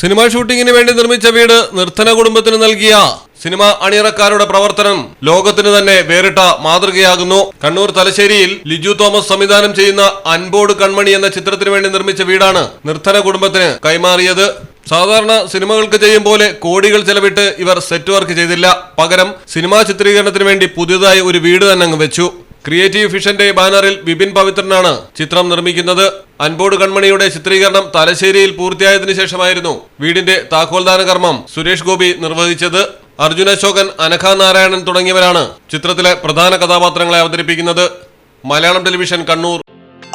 Cinema ഷൂട്ടിങ്ങിന് വേണ്ടി നിർമ്മിച്ച വീട് നിർത്തന കുടുംബത്തിന് നൽകിയ സിനിമ അണിയറക്കാരുടെ പ്രവർത്തനം ലോകത്തിന് തന്നെ വേറിട്ട മാതൃകയാകുന്നു. കണ്ണൂർ തലശ്ശേരിയിൽ ലിജു തോമസ് സംവിധാനം ചെയ്യുന്ന അൻപോട് കൺമണി എന്ന ചിത്രത്തിന് വേണ്ടി നിർമ്മിച്ച വീടാണ് നിർത്തന കുടുംബത്തിന് കൈമാറിയത്. സാധാരണ സിനിമകൾക്ക് ചെയ്യും പോലെ കോടികൾ ചെലവിട്ട് ഇവർ സെറ്റ് വർക്ക് ചെയ്തില്ല. പകരം സിനിമാ ചിത്രീകരണത്തിന് വേണ്ടി പുതിയതായി ഒരു വീട് തന്നെ അങ്ങ് വെച്ചു. ക്രിയേറ്റീവ് ഫിഷന്റെ ബാനറിൽ വിപിൻ പവിത്രനാണ് ചിത്രം നിർമ്മിക്കുന്നത്. അൻപോട് കൺമണിയുടെ ചിത്രീകരണം തലശ്ശേരിയിൽ പൂർത്തിയായതിനു ശേഷമായിരുന്നു വീടിന്റെ താക്കോൽദാന കർമ്മം സുരേഷ് ഗോപി നിർവഹിച്ചത്. അർജുന അശോകൻ അനഘ നാരായണൻ തുടങ്ങിയവരാണ് ചിത്രത്തിലെ പ്രധാന കഥാപാത്രങ്ങളെ അവതരിപ്പിക്കുന്നത്. മലയാളം ടെലിവിഷൻ കണ്ണൂർ.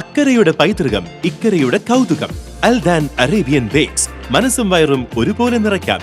അക്കരയുടെ പൈതൃകം ഇക്കരയുടെ കൗതുകം അൽദാൻ അറേബ്യൻ ബേക്സ്. മനസ്സും വയറും ഒരുപോലെ നിറയ്ക്കാം.